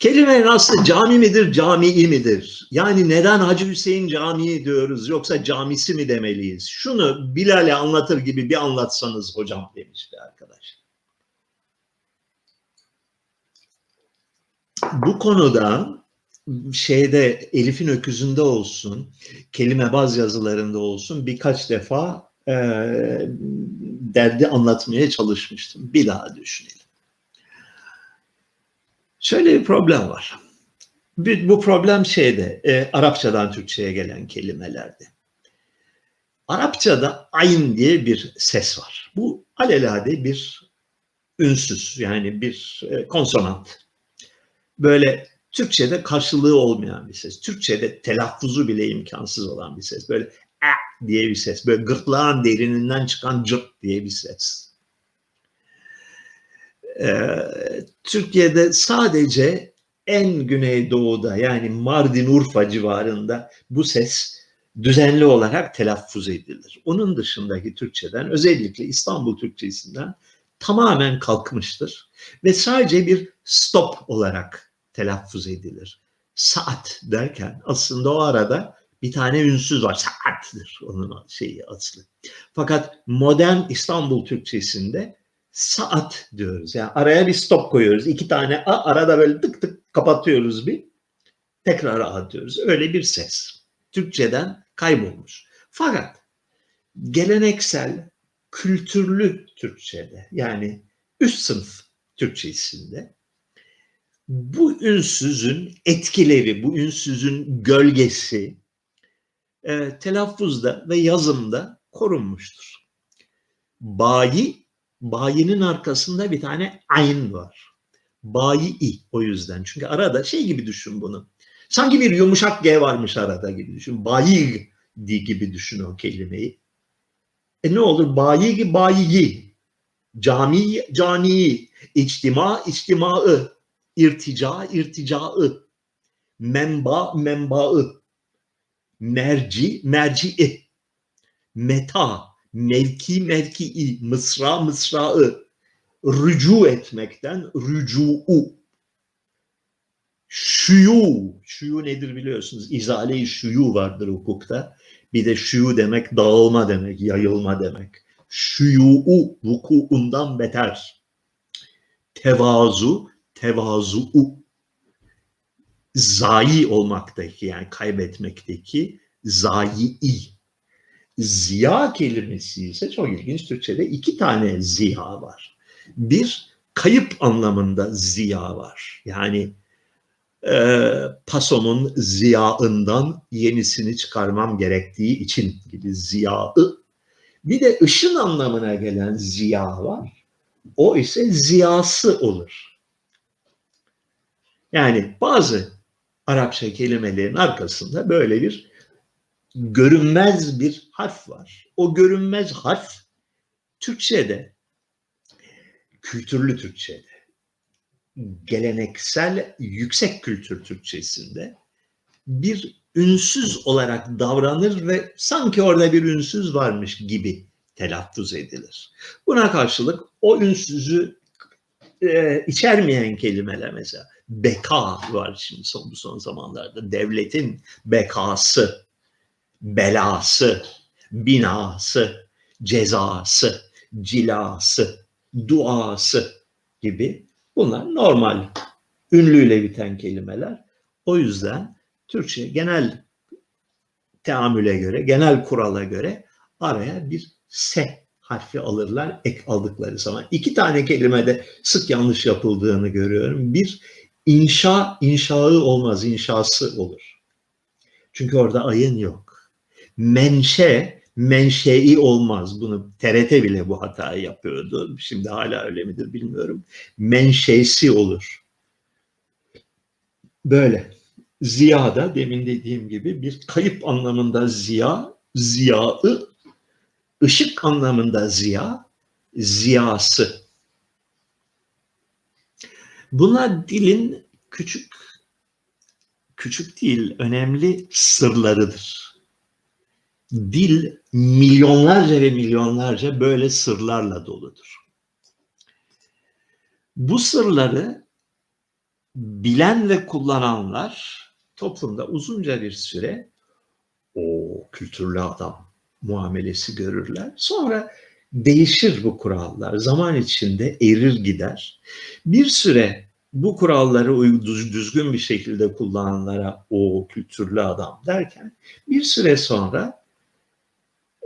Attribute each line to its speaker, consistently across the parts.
Speaker 1: Kelimenin aslı cami midir, camii midir? Yani neden Hacı Hüseyin Camii diyoruz yoksa camisi mi demeliyiz? Şunu Bilal'e anlatır gibi bir anlatsanız hocam demiş bir arkadaş. Bu konuda şeyde Elif'in öküzünde olsun, kelime baz yazılarında olsun birkaç defa e, derdi anlatmaya çalışmıştım. Bir daha düşünelim. Şöyle bir problem var. Bu problem şeyde, e, Arapçadan Türkçe'ye gelen kelimelerde. Arapçada ayn diye bir ses var. Bu alelade bir ünsüz, yani bir e, konsonant. Böyle Türkçe'de karşılığı olmayan bir ses. Türkçe'de telaffuzu bile imkansız olan bir ses. Böyle a diye bir ses. Böyle gırtlağın derininden çıkan cırt diye bir ses. Ee, Türkiye'de sadece en güneydoğuda yani Mardin Urfa civarında bu ses düzenli olarak telaffuz edilir. Onun dışındaki Türkçeden özellikle İstanbul Türkçesinden tamamen kalkmıştır ve sadece bir stop olarak telaffuz edilir. Saat derken aslında o arada bir tane ünsüz var. Saattir onun şeyi aslı. Fakat modern İstanbul Türkçesinde saat diyoruz. Yani araya bir stop koyuyoruz. İki tane a arada böyle tık tık kapatıyoruz bir. Tekrar a diyoruz. Öyle bir ses. Türkçeden kaybolmuş. Fakat geleneksel kültürlü Türkçede yani üst sınıf Türkçesinde bu ünsüzün etkileri, bu ünsüzün gölgesi e, telaffuzda ve yazımda korunmuştur. Bayi, bayinin arkasında bir tane ayn var. Bayi o yüzden. Çünkü arada şey gibi düşün bunu. Sanki bir yumuşak G varmış arada gibi düşün. Bayi gibi düşün o kelimeyi. E ne olur? Bayi bayi. Cami cani. İçtima içtimaı. İrtica irticaı. Menba menbaı. Merci merci'i. Meta mevki mevkii. Mısra mısraı. Rücu etmekten rücu'u. Şuyu. Şuyu nedir biliyorsunuz? İzale-i şuyu vardır hukukta. Bir de şuyu demek dağılma demek, yayılma demek. Şuyu vukuundan beter. Tevazu, tevazu'u. Zayi olmaktaki yani kaybetmekteki zayi. Ziya kelimesi ise çok ilginç Türkçe'de iki tane ziya var. Bir kayıp anlamında ziya var. Yani e, pasomun ziyaından yenisini çıkarmam gerektiği için gibi ziyaı. Bir de ışın anlamına gelen ziya var. O ise ziyası olur. Yani bazı Arapça kelimelerin arkasında böyle bir görünmez bir harf var. O görünmez harf Türkçe'de, kültürlü Türkçe'de, geleneksel yüksek kültür Türkçesinde bir ünsüz olarak davranır ve sanki orada bir ünsüz varmış gibi telaffuz edilir. Buna karşılık o ünsüzü e, içermeyen kelimeler mesela beka var şimdi son son zamanlarda devletin bekası, belası, binası, cezası, cilası, duası gibi bunlar normal ünlüyle biten kelimeler. O yüzden Türkçe genel teamüle göre, genel kurala göre araya bir se harfi alırlar ek aldıkları zaman. İki tane kelimede sık yanlış yapıldığını görüyorum. Bir inşa, inşağı olmaz, inşası olur. Çünkü orada ayın yok. Menşe, menşei olmaz. Bunu TRT bile bu hatayı yapıyordu. Şimdi hala öyle midir bilmiyorum. Menşesi olur. Böyle. Ziya da demin dediğim gibi bir kayıp anlamında ziya, ziyaı, ışık anlamında ziya, ziyası. Bunlar dilin küçük, küçük değil, önemli sırlarıdır. Dil milyonlarca ve milyonlarca böyle sırlarla doludur. Bu sırları bilen ve kullananlar toplumda uzunca bir süre o kültürlü adam muamelesi görürler. Sonra değişir bu kurallar. Zaman içinde erir gider. Bir süre bu kuralları düzgün bir şekilde kullananlara o kültürlü adam derken bir süre sonra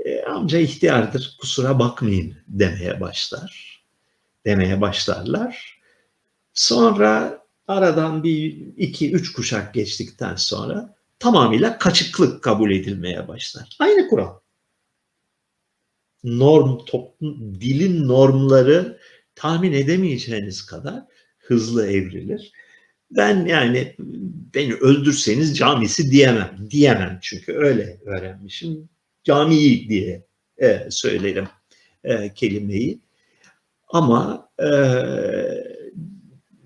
Speaker 1: e, amca ihtiyardır kusura bakmayın demeye başlar. Demeye başlarlar. Sonra aradan bir iki üç kuşak geçtikten sonra tamamıyla kaçıklık kabul edilmeye başlar. Aynı kural. Norm, toplum, dilin normları tahmin edemeyeceğiniz kadar hızlı evrilir. Ben yani beni öldürseniz camisi diyemem. Diyemem çünkü öyle öğrenmişim. Camii diye e, söylerim e, kelimeyi. Ama e,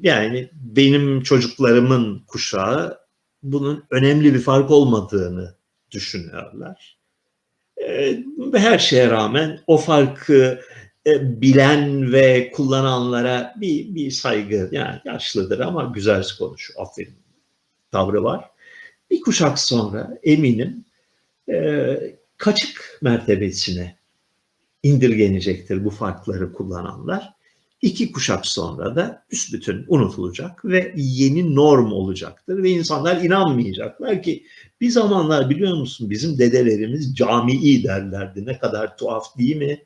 Speaker 1: yani benim çocuklarımın kuşağı bunun önemli bir fark olmadığını düşünüyorlar. E, her şeye rağmen o farkı e, bilen ve kullananlara bir, bir saygı yani yaşlıdır ama güzel konuşuyor aferin tavrı var. Bir kuşak sonra eminim e, kaçık mertebesine indirgenecektir bu farkları kullananlar. İki kuşak sonra da büsbütün unutulacak ve yeni norm olacaktır ve insanlar inanmayacaklar ki bir zamanlar biliyor musun bizim dedelerimiz camii derlerdi ne kadar tuhaf değil mi?